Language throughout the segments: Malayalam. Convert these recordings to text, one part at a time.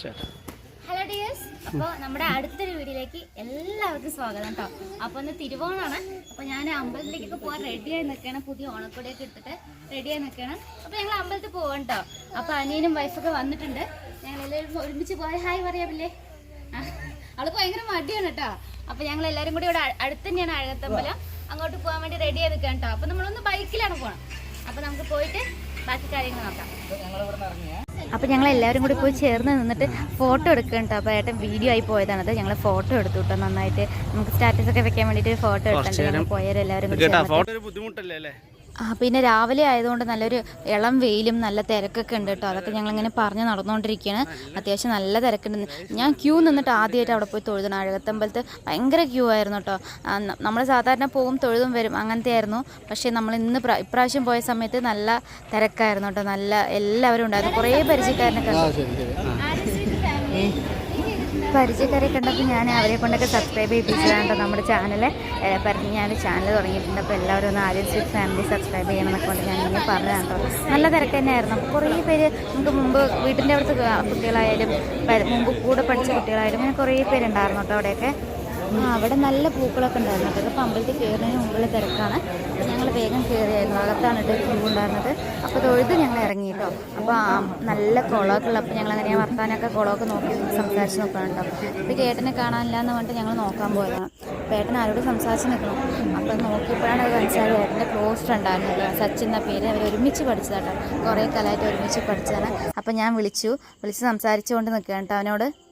ഹലോ ഡിയേഴ്സ് അപ്പോൾ നമ്മുടെ അടുത്തൊരു വീഡിയോയിലേക്ക് എല്ലാവർക്കും സ്വാഗതം കേട്ടോ. അപ്പോൾ ഒന്ന് തിരുവോണമാണ് അപ്പോൾ ഞാൻ അമ്പലത്തിലേക്കൊക്കെ പോകാൻ റെഡിയായി നിൽക്കുകയാണ്. പുതിയ ഓണക്കൊടിയൊക്കെ എടുത്തിട്ട് റെഡിയായി നിൽക്കുകയാണ്. അപ്പോൾ ഞങ്ങൾ അമ്പലത്തിൽ പോകാം കേട്ടോ. അപ്പോൾ അനിയനും വൈഫൊക്കെ വന്നിട്ടുണ്ട്. ഞങ്ങൾ എല്ലാവരും ഒരുമിച്ച് പോയാൽ ഹായ് പറയാമില്ലേ അവൾക്ക് ഭയങ്കര മടിയാണ് കേട്ടോ. അപ്പോൾ ഞങ്ങൾ എല്ലാവരും കൂടി ഇവിടെ അടുത്ത് തന്നെയാണ് അഴകത്തമ്പലം. അങ്ങോട്ട് പോകാൻ വേണ്ടി റെഡി ആയി നിൽക്കുകയാണ് കേട്ടോ. അപ്പോൾ നമ്മളൊന്ന് ബൈക്കിലാണ് പോകണം അപ്പോൾ നമുക്ക് പോയിട്ട് ബാക്കി കാര്യങ്ങൾ നോക്കാം. അപ്പോൾ ഞങ്ങൾ എല്ലാവരും കൂടി പോയി ചേർന്ന് നിന്നിട്ട് ഫോട്ടോ എടുക്കണ്ട അപ്പോൾ ഏട്ടൻ വീഡിയോ ആയി പോയതാണത് ഞങ്ങൾ ഫോട്ടോ എടുത്തു കേട്ടോ നന്നായിട്ട്. നമുക്ക് സ്റ്റാറ്റസ് ഒക്കെ വെക്കാൻ വേണ്ടിയിട്ട് ഫോട്ടോ എടുക്കണ്ട. പോയവരെല്ലാവരും കൂടി ഫോട്ടോ ഒരു ബുദ്ധിമുട്ടല്ലേ പിന്നെ രാവിലെ ആയതുകൊണ്ട് നല്ലൊരു ഇളം വെയിലും നല്ല തിരക്കൊക്കെ ഉണ്ട് കേട്ടോ. അതൊക്കെ ഞങ്ങൾ ഇങ്ങനെ പറഞ്ഞ് നടന്നുകൊണ്ടിരിക്കുകയാണ്. അത്യാവശ്യം നല്ല തിരക്കുണ്ട്. ഞാൻ ക്യൂ നിന്നിട്ട് ആദ്യമായിട്ട് അവിടെ പോയി തൊഴുതണം. അഴകത്തമ്പലത്ത് ഭയങ്കര ക്യൂ ആയിരുന്നു കേട്ടോ. നമ്മൾ സാധാരണ പോകും തൊഴുതും വരും അങ്ങനത്തെ ആയിരുന്നു. പക്ഷേ നമ്മൾ ഇന്ന് പ്ര- ഇപ്രാവശ്യം പോയ സമയത്ത് നല്ല തിരക്കായിരുന്നു കേട്ടോ. നല്ല എല്ലാവരും ഉണ്ടായിരുന്നു. കുറേ പരിചയക്കാരനൊക്കെ പരിചയക്കാരെ കണ്ടപ്പോൾ ഞാൻ അവരെ കൊണ്ടൊക്കെ സബ്സ്ക്രൈബ് ചെയ്യിപ്പിച്ചതാണ് നമ്മുടെ ചാനൽ ഞാൻ ചാനൽ തുടങ്ങിയിട്ടുണ്ട്. അപ്പോൾ എല്ലാവരും ഒന്ന് ആദ്യം സ്വീറ്റ് ഫാമിലി സബ്സ്ക്രൈബ് ചെയ്യണം എന്നൊക്കെ കൊണ്ട് ഞാൻ ഇങ്ങനെ പറഞ്ഞതാണ് നല്ല തിരക്ക് തന്നെയായിരുന്നു. കുറേ പേര് നമുക്ക് മുമ്പ് വീട്ടിന്റെ അടുത്ത് കുട്ടികളായാലും മുമ്പ് കൂടെ പഠിച്ച കുട്ടികളായാലും അങ്ങനെ കുറേ പേരുണ്ടായിരുന്നു കേട്ടോ അവിടെയൊക്കെ. അവിടെ നല്ല പൂക്കളൊക്കെ ഉണ്ടായിരുന്നു. അതൊക്കെ അപ്പോൾ അമ്പലത്തിൽ കയറുന്നതിന് മുമ്പുള്ള തിരക്കാണ്. അപ്പോൾ ഞങ്ങൾ വേഗം കയറിയായിരുന്നു. അകത്താണ് ഇട്ട് ഉണ്ടായിരുന്നത്. അപ്പോൾ തൊഴുത് ഞങ്ങൾ ഇറങ്ങി കേട്ടോ. അപ്പോൾ നല്ല കുളമൊക്കെ ഉള്ളപ്പോൾ ഞങ്ങൾ അങ്ങനെ വർത്താനൊക്കെ കുളമൊക്കെ നോക്കി സംസാരിച്ച് നോക്കണം കേട്ടോ. അപ്പോൾ ചേട്ടനെ കാണാനില്ല എന്ന് പറഞ്ഞിട്ട് ഞങ്ങൾ നോക്കാൻ പോയതാണ്. അപ്പോൾ ഏട്ടൻ ആരോട് സംസാരിച്ച് നിൽക്കണം. അപ്പോൾ നോക്കിയപ്പോഴാണ് അത് മനസ്സിലായത് ഏട്ടന്റെ ക്ലോസ് ഉണ്ടായിരുന്നത് സച്ചിൻ എന്ന പേര് അവർ ഒരുമിച്ച് പഠിച്ചതാട്ടോ. കുറേ കാലമായിട്ട് ഒരുമിച്ച് പഠിച്ചതാണ്. അപ്പോൾ ഞാൻ വിളിച്ചു. വിളിച്ച് സംസാരിച്ചുകൊണ്ട് നിൽക്കുകയാണ് കേട്ടോ അവനോട്.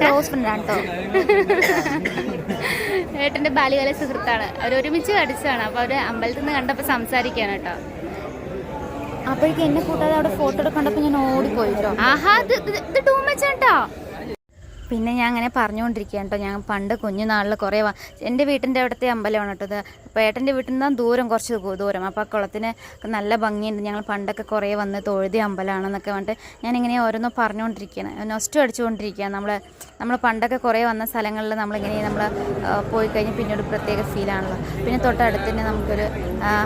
ക്ലോസ് ഫ്രണ്ടാണ് കേട്ടോ ഏട്ടന്റെ ബാല്യകാല സുഹൃത്താണ്. അവർ ഒരുമിച്ച് പഠിച്ചതാണ്. അപ്പോൾ അവർ അമ്പലത്തിൽ നിന്ന് കണ്ടപ്പോൾ സംസാരിക്കാണ് കേട്ടോ അപ്പോഴേക്കും എന്നെ കൂട്ടാതെ അവിടെ ഫോട്ടോ എടുക്കണ്ടപ്പോൾ ഞാൻ ഓടിപ്പോയി കേട്ടോ ആഹാ ഇത് ടൂ മച്ച് കേട്ടോ പിന്നെ ഞാൻ അങ്ങനെ പറഞ്ഞുകൊണ്ടിരിക്കുകയാണ് കേട്ടോ ഞാൻ പണ്ട് കുഞ്ഞുനാളിൽ കുറേ എന്റെ വീട്ടിന്റെ അവിടുത്തെ അമ്പലമാണ് കേട്ടോ ഇത്. അപ്പോൾ ഏട്ടന്റെ വീട്ടിൽ നിന്ന് ദൂരം കുറച്ച് ദൂരം. അപ്പോൾ ആ കുളത്തിന് നല്ല ഭംഗിയുണ്ട്. ഞങ്ങൾ പണ്ടൊക്കെ കുറേ വന്ന് തൊഴുതി അമ്പലമാണെന്നൊക്കെ പറഞ്ഞിട്ട് ഞാനിങ്ങനെ ഓരോന്നും പറഞ്ഞുകൊണ്ടിരിക്കുകയാണ്. നൊസ്റ്റ് അടിച്ചുകൊണ്ടിരിക്കുകയാണ്. നമ്മൾ നമ്മൾ പണ്ടൊക്കെ കുറേ വന്ന സ്ഥലങ്ങളിൽ നമ്മളിങ്ങനെ നമ്മൾ പോയി കഴിഞ്ഞ് പിന്നീട് പ്രത്യേക ഫീലാണല്ലോ പിന്നെ തൊട്ടടുത്ത് തന്നെ നമുക്കൊരു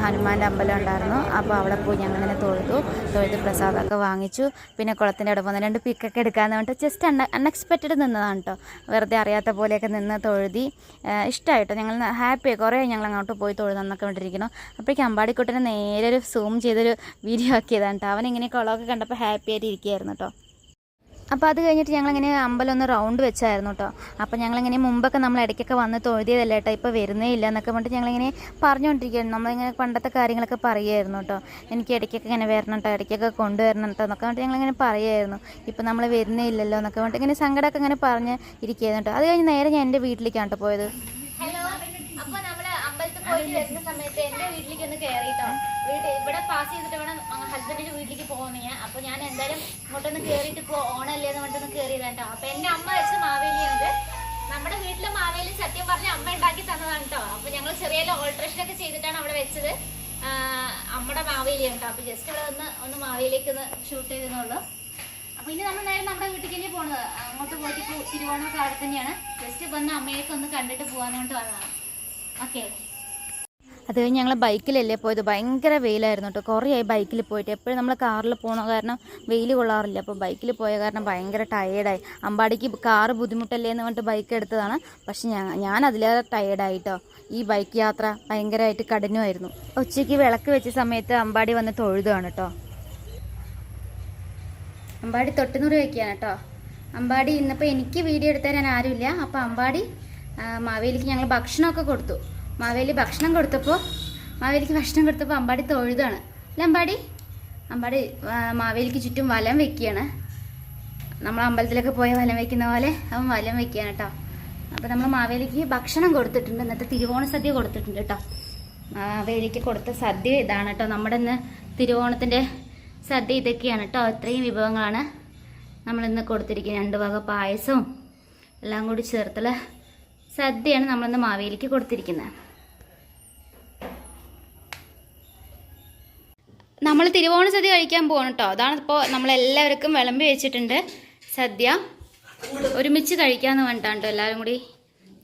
ഹനുമാന്റെ അമ്പലം ഉണ്ടായിരുന്നു. അപ്പോൾ അവിടെ പോയി ഞങ്ങൾ ഇങ്ങനെ തൊഴുതു. തൊഴുത് പ്രസാദമൊക്കെ വാങ്ങിച്ചു. പിന്നെ കുളത്തിന്റെ അവിടെ രണ്ട് പിക്കൊക്കെ എടുക്കാമെന്ന് പറഞ്ഞിട്ട് ജസ്റ്റ് അൺ അൺഎക്സ്പെക്റ്റഡ് നിന്നതാണ് കേട്ടോ വെറുതെ അറിയാത്ത പോലെയൊക്കെ നിന്ന് തൊഴുതി. ഇഷ്ടമായിട്ടോ ഞങ്ങൾ ഹാപ്പിയായി കുറേ ഞങ്ങൾ അങ്ങോട്ട് പോയി തൊഴുതെന്നൊക്കെ വിട്ടിരിക്കുന്നു അപ്പോഴേക്കും അമ്പാടിക്കുട്ടനെ നേരെ ഒരു സൂം ചെയ്തൊരു വീഡിയോ ആക്കിയതാണ് കേട്ടോ അവൻ ഇങ്ങനെ കുളമൊക്കെ കണ്ടപ്പോൾ ഹാപ്പി ആയിട്ട് ഇരിക്കുകയായിരുന്നു കേട്ടോ അപ്പോൾ അത് കഴിഞ്ഞിട്ട് ഞങ്ങളിങ്ങനെ അമ്പലം ഒന്ന് റൗണ്ട് വെച്ചായിരുന്നു കേട്ടോ അപ്പോൾ ഞങ്ങളിങ്ങനെ മുമ്പൊക്കെ നമ്മൾ ഇടയ്ക്കൊക്കെ വന്ന് തൊഴുതിയതല്ല കേട്ടോ ഇപ്പോൾ വരുന്നേ ഇല്ല എന്നൊക്കെ പറഞ്ഞിട്ട് ഞങ്ങളിങ്ങനെ പറഞ്ഞുകൊണ്ടിരിക്കുകയായിരുന്നു. നമ്മളിങ്ങനെ പണ്ടത്തെ കാര്യങ്ങളൊക്കെ പറയുമായിരുന്നു കേട്ടോ എനിക്ക് ഇടയ്ക്കൊക്കെ ഇങ്ങനെ വരണം കേട്ടോ ഇടയ്ക്കൊക്കെ കൊണ്ടുവരണം കേട്ടോ എന്നൊക്കെ പറഞ്ഞിട്ട് ഞങ്ങളിങ്ങനെ പറയുമായിരുന്നു. ഇപ്പോൾ നമ്മൾ വരുന്നേ ഇല്ലല്ലോ എന്നൊക്കെ പറഞ്ഞിട്ട് ഇങ്ങനെ സങ്കടമൊക്കെ ഇങ്ങനെ പറഞ്ഞ് ഇരിക്കുകയായിരുന്നു കേട്ടോ അത് കഴിഞ്ഞ് നേരെ ഞാൻ എന്റെ വീട്ടിലേക്കാണ് കേട്ടോ പോയത്. അപ്പോൾ നമ്മൾ പോയിട്ട് വരുന്ന സമയത്ത് എന്റെ വീട്ടിലേക്ക് ഒന്ന് കയറിയിട്ടോ വീട്ടിൽ ഇവിടെ പാസ് ചെയ്തിട്ട് വേണം ഹസ്ബൻഡിന്റെ വീട്ടിലേക്ക് പോകുന്ന ഞാൻ അപ്പോൾ ഞാൻ എന്തായാലും ഇങ്ങോട്ടൊന്ന് കയറിയിട്ട് ഇപ്പോൾ ഓണല്ലേന്ന് പറഞ്ഞിട്ടൊന്ന് കയറിയതാണ് കേട്ടോ അപ്പോൾ എന്റെ അമ്മ വെച്ച മാവേലിയാണിത്. നമ്മുടെ വീട്ടിലെ മാവേലി സത്യം പറഞ്ഞ അമ്മ ഉണ്ടാക്കി തന്നതാണ് കേട്ടോ അപ്പോൾ ഞങ്ങൾ ചെറിയ ഓൾട്രേഷൻ ഒക്കെ ചെയ്തിട്ടാണ് അവിടെ വെച്ചത്. അമ്മയുടെ മാവേലി കേട്ടോ അപ്പൊ ജസ്റ്റ് ഇവിടെ ഒന്ന് ഒന്ന് മാവേലിക്ക് ഒന്ന് ഷൂട്ട് ചെയ്തെന്നുള്ളൂ അപ്പൊ ഇനി നമ്മൾ നേരെ നമ്മുടെ വീട്ടിലേക്ക് തന്നെ പോണത്. അങ്ങോട്ട് പോയിട്ട് ഇപ്പൊ തിരുവോണം അവിടെ തന്നെയാണ്. ജസ്റ്റ് വന്ന് അമ്മയൊക്കെ ഒന്ന് കണ്ടിട്ട് പോകാൻ വേണ്ടി വന്നതാണ്. ഓക്കെ അത് കഴിഞ്ഞ് ഞങ്ങൾ ബൈക്കിലല്ലേ പോയത്. ഭയങ്കര വെയിലായിരുന്നു കേട്ടോ കുറേയായി ബൈക്കിൽ പോയിട്ട്. എപ്പോഴും നമ്മൾ കാറിൽ പോകണ കാരണം വെയിൽ കൊള്ളാറില്ല. അപ്പോൾ ബൈക്കിൽ പോയ കാരണം ഭയങ്കര ടയേർഡായി അമ്പാടിക്ക് കാറ് ബുദ്ധിമുട്ടല്ലേ എന്ന് പറഞ്ഞിട്ട് ബൈക്ക് എടുത്തതാണ്. പക്ഷെ ഞാൻ ഞാൻ അതിലേറെ ടയേർഡായിട്ടോ ഈ ബൈക്ക് യാത്ര ഭയങ്കരമായിട്ട് കഠിനമായിരുന്നു. ഉച്ചയ്ക്ക് വിളക്ക് വെച്ച സമയത്ത് അമ്പാടി വന്ന് തൊഴുതാണ് കേട്ടോ അമ്പാടി തൊട്ടുനൂറ് വയ്ക്കുകയാണ് കേട്ടോ അമ്പാടി ഇന്നിപ്പോൾ എനിക്ക് വീഡിയോ എടുത്തു തരാൻ ആരുമില്ല. അപ്പോൾ അമ്പാടി മാവേലിക്ക് ഞങ്ങൾ ഭക്ഷണമൊക്കെ കൊടുത്തു. മാവേലി ഭക്ഷണം കൊടുത്തപ്പോൾ മാവേലിക്ക് ഭക്ഷണം കൊടുത്തപ്പോൾ അമ്പാടി തൊഴുതാണ്. അല്ലേ അമ്പാടി? അമ്പാടി മാവേലിക്ക് ചുറ്റും വലം വെക്കുകയാണ് നമ്മൾ അമ്പലത്തിലൊക്കെ പോയ വലം വെക്കുന്ന പോലെ അവൻ വലം വെക്കുകയാണ് കേട്ടോ. അപ്പോൾ നമ്മൾ മാവേലിക്ക് ഭക്ഷണം കൊടുത്തിട്ടുണ്ട്. ഇന്നത്തെ തിരുവോണ സദ്യ കൊടുത്തിട്ടുണ്ട് കേട്ടോ. മാവേലിക്ക് കൊടുത്ത സദ്യ ഇതാണ് കേട്ടോ. നമ്മുടെ ഇന്ന് തിരുവോണത്തിന്റെ സദ്യ ഇതൊക്കെയാണ് കേട്ടോ. ഇത്രയും വിഭവങ്ങളാണ് നമ്മളിന്ന് കൊടുത്തിരിക്കുന്നത്. രണ്ട് വക പായസവും എല്ലാം കൂടി ചേർത്തുള്ള സദ്യയാണ് നമ്മളിന്ന് മാവേലിക്ക് കൊടുത്തിരിക്കുന്നത്. നമ്മൾ തിരുവോണ സദ്യ കഴിക്കാൻ പോകണം കേട്ടോ അതാണ് ഇപ്പോൾ നമ്മളെല്ലാവർക്കും വിളമ്പി വെച്ചിട്ടുണ്ട് സദ്യ. ഒരുമിച്ച് കഴിക്കാമെന്ന് കേട്ടോ എല്ലാവരും കൂടി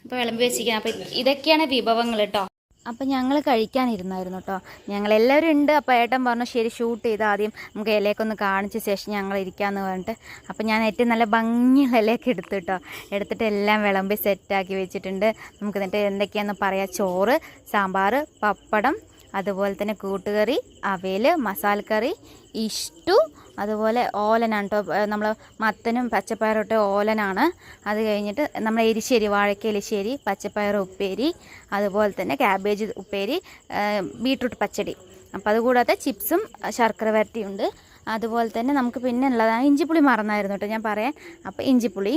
അപ്പോൾ വിളമ്പി വെച്ചിരിക്കുന്നത്. അപ്പോൾ ഇതൊക്കെയാണ് വിഭവങ്ങൾ കേട്ടോ അപ്പം ഞങ്ങൾ കഴിക്കാനിരുന്നായിരുന്നു കേട്ടോ ഞങ്ങളെല്ലാവരും ഉണ്ട്. അപ്പോൾ ഏട്ടൻ പറഞ്ഞു ശരി ഷൂട്ട് ചെയ്ത് ആദ്യം നമുക്ക് ഇലയൊക്കെ കാണിച്ച ശേഷം ഞങ്ങൾ ഇരിക്കാമെന്ന് പറഞ്ഞിട്ട്. അപ്പം ഞാൻ ഏറ്റവും നല്ല ഭംഗിയുള്ള ഇലയൊക്കെ എടുത്തു കേട്ടോ എടുത്തിട്ട് എല്ലാം വിളമ്പി സെറ്റാക്കി വെച്ചിട്ടുണ്ട്. നമുക്ക് എന്നിട്ട് എന്തൊക്കെയാണെന്ന് പറയാം. ചോറ് സാമ്പാർ പപ്പടം അതുപോലെ തന്നെ കൂട്ടുകറി മസാല മസാലക്കറി ഇഷ്ടു അതുപോലെ ഓലനാണ് കേട്ടോ നമ്മൾ മത്തനും പച്ചപ്പയറും ഇട്ട് ഓലനാണ്. അത് കഴിഞ്ഞിട്ട് നമ്മൾ എരിശ്ശേരി വാഴയ്ക്ക എലിശ്ശേരി പച്ചപ്പയർ ഉപ്പേരി അതുപോലെ തന്നെ ക്യാബേജ് ഉപ്പേരി ബീട്രൂട്ട് പച്ചടി. അപ്പോൾ അതുകൂടാതെ ചിപ്സും ശർക്കര വരട്ടിയുണ്ട്. അതുപോലെ തന്നെ നമുക്ക് പിന്നെ ഉള്ളതാണ് ഇഞ്ചിപ്പുളി മറന്നായിരുന്നു കേട്ടോ ഞാൻ പറയാൻ. അപ്പോൾ ഇഞ്ചിപ്പുളി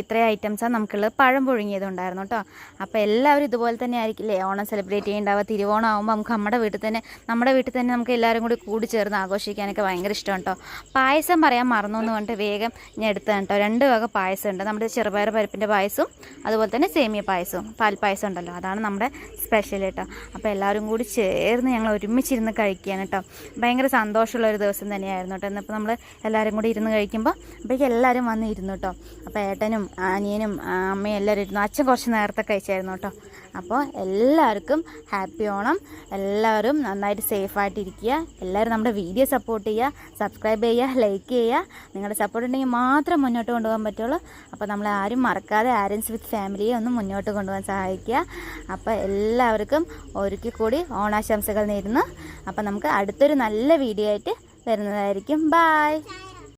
ഇത്രയും ഐറ്റംസാണ് നമുക്കുള്ളത് പഴം പുഴുങ്ങിയതുണ്ടായിരുന്നു കേട്ടോ. അപ്പോൾ എല്ലാവരും ഇതുപോലെ തന്നെ ആയിരിക്കില്ലേ? ഓണം സെലിബ്രേറ്റ് ചെയ്യുന്നുണ്ടാവുക തിരുവോണം ആകുമ്പോൾ നമുക്ക് നമ്മുടെ വീട്ടിൽ തന്നെ നമ്മുടെ വീട്ടിൽ തന്നെ നമുക്ക് എല്ലാവരും കൂടി കൂടി ചേർന്ന് ആഘോഷിക്കാനൊക്കെ ഭയങ്കര ഇഷ്ടമാണ് കേട്ടോ. പായസം പറയാൻ മറന്നു എന്ന് പറഞ്ഞിട്ട് വേഗം ഞാൻ എടുത്തതാണ് കേട്ടോ. രണ്ട് വക പായസം ഉണ്ട് നമ്മുടെ ചെറുപയർ പരിപ്പിന്റെ പായസവും അതുപോലെ തന്നെ സേമിയ പായസവും പാൽപ്പായസം ഉണ്ടല്ലോ. അതാണ് നമ്മുടെ സ്പെഷ്യൽ കേട്ടോ. അപ്പോൾ എല്ലാവരും കൂടി ചേർന്ന് ഞങ്ങൾ ഒരുമിച്ചിരുന്ന് കഴിക്കുകയാണ് കേട്ടോ. ഭയങ്കര സന്തോഷമുള്ള ഒരു ദിവസം തന്നെയായിരുന്നു കേട്ടോ. എന്നിപ്പോൾ നമ്മൾ എല്ലാവരും കൂടി ഇരുന്ന് കഴിക്കുമ്പോൾ അപ്പോഴേക്കും എല്ലാവരും വന്ന് ഇരുന്നു കേട്ടോ. അപ്പോൾ ഏട്ടനും അനിയനും അമ്മയും എല്ലാവരും ഇരുന്നു അച്ഛൻ കുറച്ച് നേരത്തെ കഴിച്ചായിരുന്നു കേട്ടോ. അപ്പോൾ എല്ലാവർക്കും ഹാപ്പി ഓണം. എല്ലാവരും നന്നായിട്ട് സേഫായിട്ടിരിക്കുക എല്ലാവരും നമ്മുടെ വീഡിയോ സപ്പോർട്ട് ചെയ്യുക സബ്സ്ക്രൈബ് ചെയ്യുക ലൈക്ക് ചെയ്യുക. നിങ്ങളുടെ സപ്പോർട്ട് ഉണ്ടെങ്കിൽ മാത്രം മുന്നോട്ട് കൊണ്ടുപോകാൻ പറ്റുള്ളൂ. അപ്പോൾ നമ്മൾ ആരും മറക്കാതെ ആരൻസ് വിത്ത് ഫാമിലിയെ ഒന്ന് മുന്നോട്ട് കൊണ്ടുപോകാൻ സഹായിക്കുക. അപ്പോൾ എല്ലാവർക്കും ഒരിക്കൽ കൂടി ഓണാശംസകൾ നേരുന്നു. അപ്പോൾ നമുക്ക് അടുത്തൊരു നല്ല വീഡിയോ ആയിട്ട് വരുന്നതായിരിക്കും. ബായ്